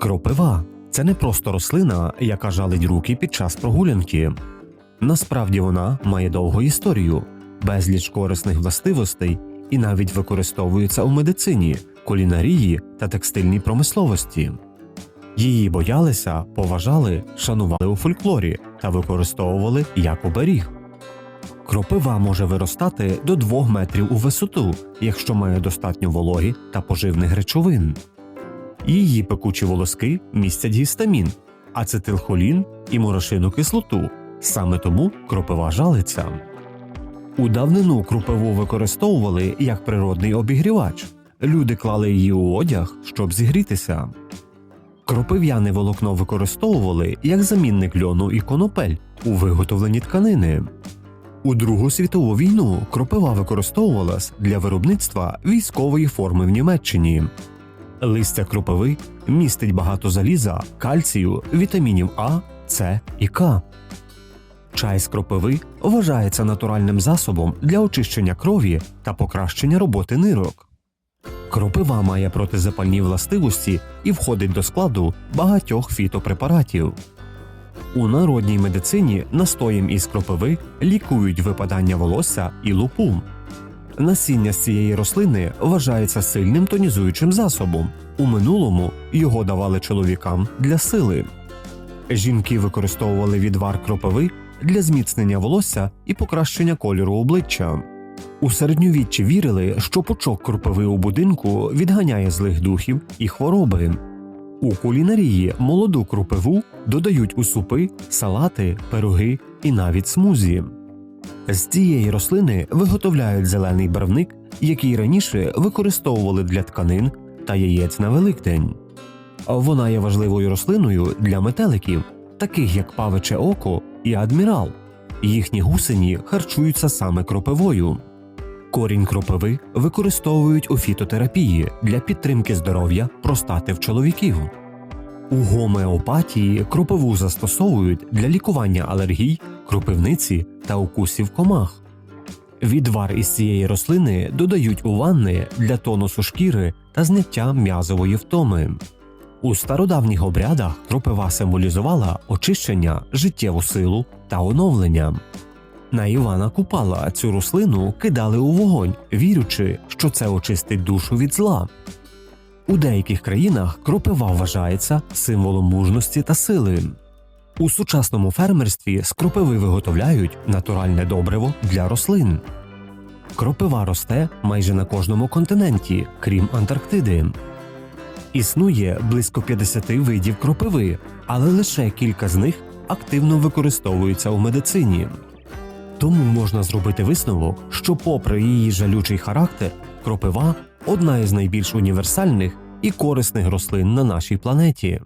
Кропива це не просто рослина, яка жалить руки під час прогулянки. Насправді вона має довгу історію, безліч корисних властивостей і навіть використовується у медицині, кулінарії та текстильній промисловості. Її боялися, поважали, шанували у фольклорі та використовували як оберіг. Кропива може виростати до 2 метрів у висоту, якщо має достатньо вологи та поживних речовин. Її пекучі волоски містять гістамін, ацетилхолін і морошину кислоту. Саме тому кропива жалиться. У давнину кропиву використовували як природний обігрівач. Люди клали її у одяг, щоб зігрітися. Кропив'яне волокно використовували як замінник льону і конопель у виготовленні тканини. У Другу світову війну кропива використовувалась для виробництва військової форми в Німеччині. Листя кропиви містить багато заліза, кальцію, вітамінів А, С і К. Чай з кропиви вважається натуральним засобом для очищення крові та покращення роботи нирок. Кропива має протизапальні властивості і входить до складу багатьох фітопрепаратів. У народній медицині настоєм із кропиви лікують випадання волосся і лупу. Насіння з цієї рослини вважається сильним тонізуючим засобом. У минулому його давали чоловікам для сили. Жінки використовували відвар кропиви для зміцнення волосся і покращення кольору обличчя. У середньовіччі вірили, що пучок кропиви у будинку відганяє злих духів і хвороби. У кулінарії молоду кропиву додають у супи, салати, пироги і навіть смузі. З цієї рослини виготовляють зелений барвник, який раніше використовували для тканин та яєць на Великдень. Вона є важливою рослиною для метеликів, таких як павиче око і адмірал. Їхні гусені харчуються саме кропивою. Корінь кропиви використовують у фітотерапії для підтримки здоров'я простати в чоловіків. У гомеопатії кропиву застосовують для лікування алергій, кропивниці та укусів комах. Відвар із цієї рослини додають у ванни для тонусу шкіри та зняття м'язової втоми. У стародавніх обрядах кропива символізувала очищення, життєву силу та оновлення. На Івана Купала цю рослину кидали у вогонь, вірячи, що це очистить душу від зла. У деяких країнах кропива вважається символом мужності та сили. У сучасному фермерстві з кропиви виготовляють натуральне добриво для рослин. Кропива росте майже на кожному континенті, крім Антарктиди. Існує близько 50 видів кропиви, але лише кілька з них активно використовуються у медицині. Тому можна зробити висновок, що, попри її жалючий характер, кропива одна із найбільш універсальних і корисних рослин на нашій планеті.